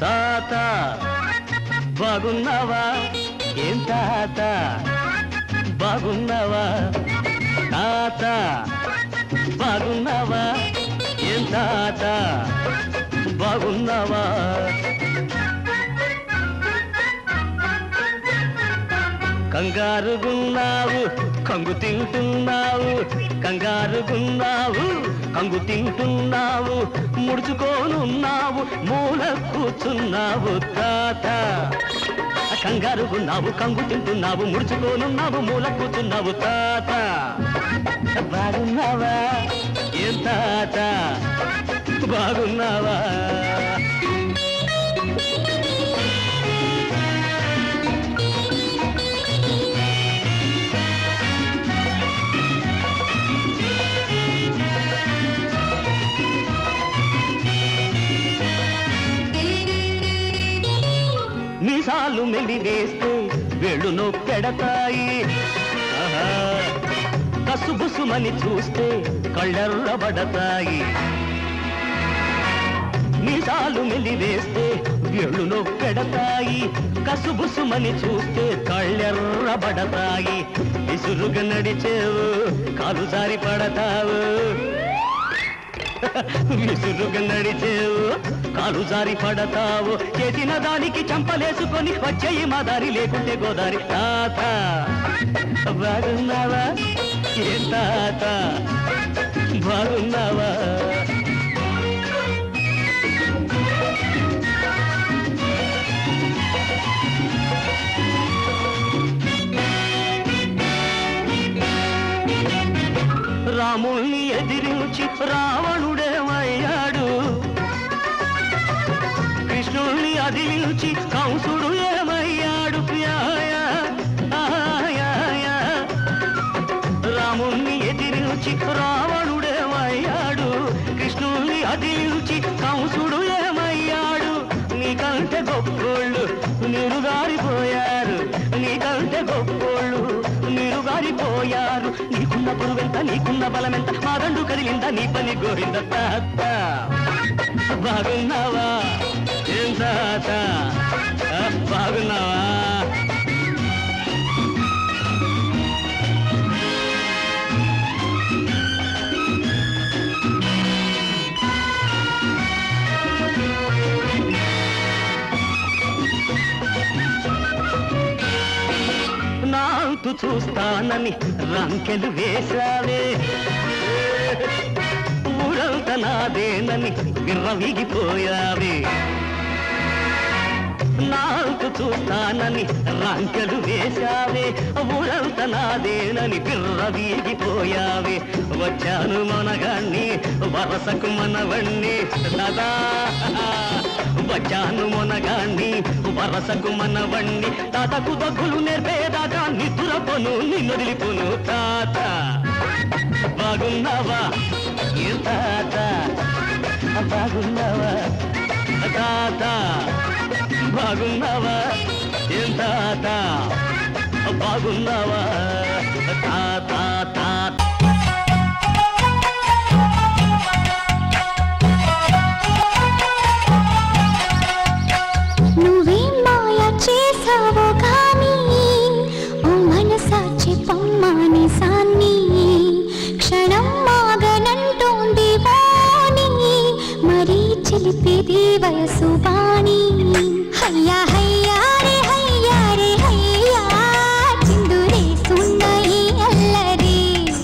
తాత బాగున్నావా? ఏం తాత? బాగున్నావా? తాత బాగున్నావా? ఏం తాత? బాగున్నావా? కంగారుగున్నావు కంగు తింటున్నావు కంగారుగున్నావు కంగు తింటున్నావు ముడుచుకోనున్నావు మూల కూర్చున్నావు తాత. కంగారుగున్నావు కంగు తింటున్నావు ముడుచుకోనున్నావు మూల కూర్చున్నావు తాత. బాగున్నావా? ఏం తాత? బాగున్నావా? మీసాలు మెల్లి వేస్తే వేళ్ళు నొప్పెడతాయి కసుబుసుమని చూస్తే కళ్ళెర్రబడతాయి మీసాలు మెల్లి వేస్తే వేళ్ళు నొప్పెడతాయి కసుబుసుమని చూస్తే కళ్ళెర్రబడతాయి విసురుగా నడిచేవు కాలు జారి పడతావు విసురుగా నడిచేవు కాలు జారి పడతావు. చేసిన దానికి చంపలేసుకొని వచ్చేయి మా దారి లేకుంటే గోదారి. తాత బాగున్నావా? ఏ తాత? బాగున్నావా? రాముణ్ణి ఎదిరించి రావణుడేమయ్యాడు కృష్ణుణ్ణి అదిలించి కంసుడు ఏమయ్యాడు? రాముణ్ణి ఎదిరించి రావణుడేమయ్యాడు కృష్ణుణ్ణి అదిలించి కంసుడు నీకంటే గొప్పోళ్ళు నిరుగారిపోయారు. నీకంటే గొప్పోళ్ళు నిరుగారిపోయారు. నీకున్న పురువెంత నీకున్న బలమెంత మా రెండు కదిలిందా నీ పని గోరింద తాత. బాగున్నావా? ఏం తాత? బాగున్నావా? నాంతు చూస్తానని రంకెలు వేశావే. ఊరంత నాదేనని విర్రవిగిపోయావే నాకు చూస్తానని రంకెలు వేశావే. ఊరంత నాదేనని విర్రవిగిపోయావే వచ్చాను మనగాన్ని వరసకు మనవణ్ణి. సదా. వచ్చాను మొనగాన్ని వరసకు మనవణ్ణి తాతకు దగ్గులు నేర్పేదాకా నిద్రపోను నిన్నొదిలిపోను తాత. బాగున్నావా? ఏ తాత? బాగున్నావా? తాత. బాగున్నావా? ఏం తాత? బాగున్నావా?